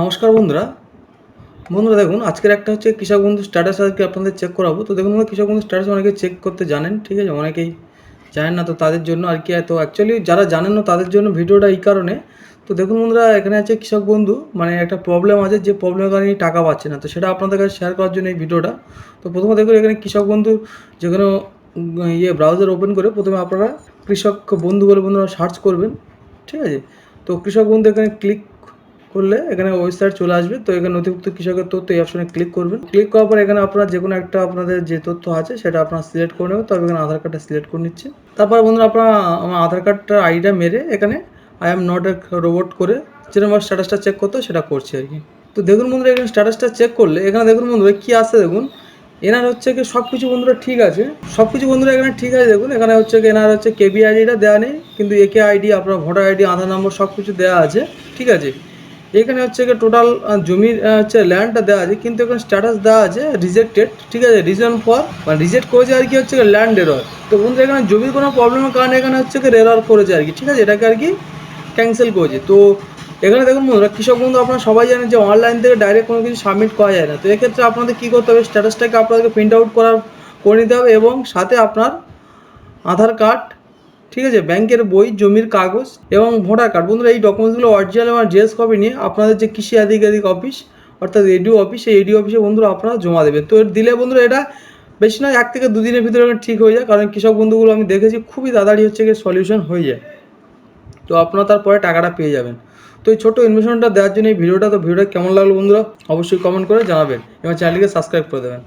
নমস্কার বন্ধুরা। বন্ধুরা দেখুন আজকের একটা হচ্ছে কৃষক বন্ধু স্ট্যাটাস আজকে আপনাদের চেক করাবো। তো দেখুন কৃষক বন্ধু স্ট্যাটাস অনেকে চেক করতে জানেন ঠিক আছে? অনেকেই জানেন না তো তাদের জন্য আর কি তো অ্যাকচুয়ালি যারা জানেন না তাদের জন্য ভিডিওটা এই কারণে। তো দেখুন বন্ধুরা এখানে আছে কৃষক বন্ধু মানে একটা প্রবলেম আছে যে প্রবলেমের কারণে টাকা পাচ্ছে না। তো সেটা আপনাদের কাছে শেয়ার করার জন্য এই ভিডিওটা। তো প্রথমে দেখুন এখানে কৃষক বন্ধু যেখানে উম, ইয়ে ব্রাউজার ওপেন করে প্রথমে আপনারা কৃষক বন্ধু বলে বন্ধুরা সার্চ করবেন ঠিক আছে? তো কৃষক বন্ধু এখানে ক্লিক করলে এখানে ওয়েবসাইট চলে আসবে। তো এখানে নথিভুক্ত কৃষকের তথ্য এই অপশনে ক্লিক করবেন। ক্লিক করার পর এখানে আপনার যে কোনো একটা আপনাদের যে তথ্য আছে, সেটা আপনার সিলেক্ট করে নেবেন। তবে এখানে আধার কার্ডটা সিলেক্ট করে নিচ্ছে। তারপর বন্ধুরা আপনারা আমার আধার কার্ডটার আইডিটা মেরে এখানে I am not a robot করে যেরকম স্ট্যাটাসটা চেক করতে সেটা করছে আর কি। তো দেখুন বন্ধুরা, এখানে স্ট্যাটাসটা চেক করলে, এখানে দেখুন বন্ধুরা কী আসছে দেখুন। এনার হচ্ছে কি সব কিছু বন্ধুরা ঠিক আছে। সব কিছু বন্ধুরা এখানে ঠিক আছে দেখুন। এখানে হচ্ছে কি এনার হচ্ছে কেবি আইডিটা দেওয়া নেই। কিন্তু একে আইডি আপনার ভোটার আইডি আধার নম্বর সব কিছু দেওয়া আছে। ঠিক আছে। এখানে হচ্ছে কি টোটাল জমির হচ্ছে ল্যান্ডটা দেওয়া আছে, কিন্তু এখানে স্ট্যাটাস দেওয়া আছে রিজেক্টেড ঠিক আছে? রিজন ফর মানে রিজেক্ট করেছে আর কি হচ্ছে ল্যান্ড এরর তো বন্ধু এখানে জমির কোনো প্রবলেমের কারণে এখানে হচ্ছে কি এরর করেছে আর কি, ঠিক আছে? এটাকে আর কি ক্যান্সেল করেছে। তো এখানে দেখুন বন্ধুরা, কৃষক বন্ধু, আপনারা সবাই জানেন যে অনলাইন থেকে ডাইরেক্ট কোনো কিছু সাবমিট করা যায় না। তো এক্ষেত্রে আপনাদের কী করতে হবে? স্ট্যাটাসটাকে আপনাদেরকে প্রিন্ট আউট করার, করে নিতে হবে এবং সাথে আপনার আধার কার্ড ঠিক আছে? ব্যাংকের বই, জমির কাগজ এবং ভোটার কার্ড। বন্ধুরা, এই ডকুমেন্টসগুলো অরিজিনাল এবং জেস কপি নিয়ে আপনাদের যে কৃষি আধিকারিক অফিস অর্থাৎ এডিও অফিস সেই এডিও অফিসে বন্ধুরা আপনারা জমা দেবেন। তো দিলে বন্ধুরা এটা বেশি নয়, এক থেকে দুদিনের ভিতরে ঠিক হয়ে যায়, কারণ কৃষক বন্ধুগুলো আমি দেখেছি, খুবই তাড়াতাড়ি হচ্ছে গিয়ে সলিউশন হয়ে যায়। তো আপনারা তারপরে টাকাটা পেয়ে যাবেন। তো এই ছোটো ইনভেশনটা দেওয়ার জন্য এই ভিডিওটা, তো ভিডিওটা কেমন লাগল বন্ধুরা? অবশ্যই কমেন্ট করে জানাবেন এবং চ্যানেলটিকে সাবস্ক্রাইব করে দেবেন।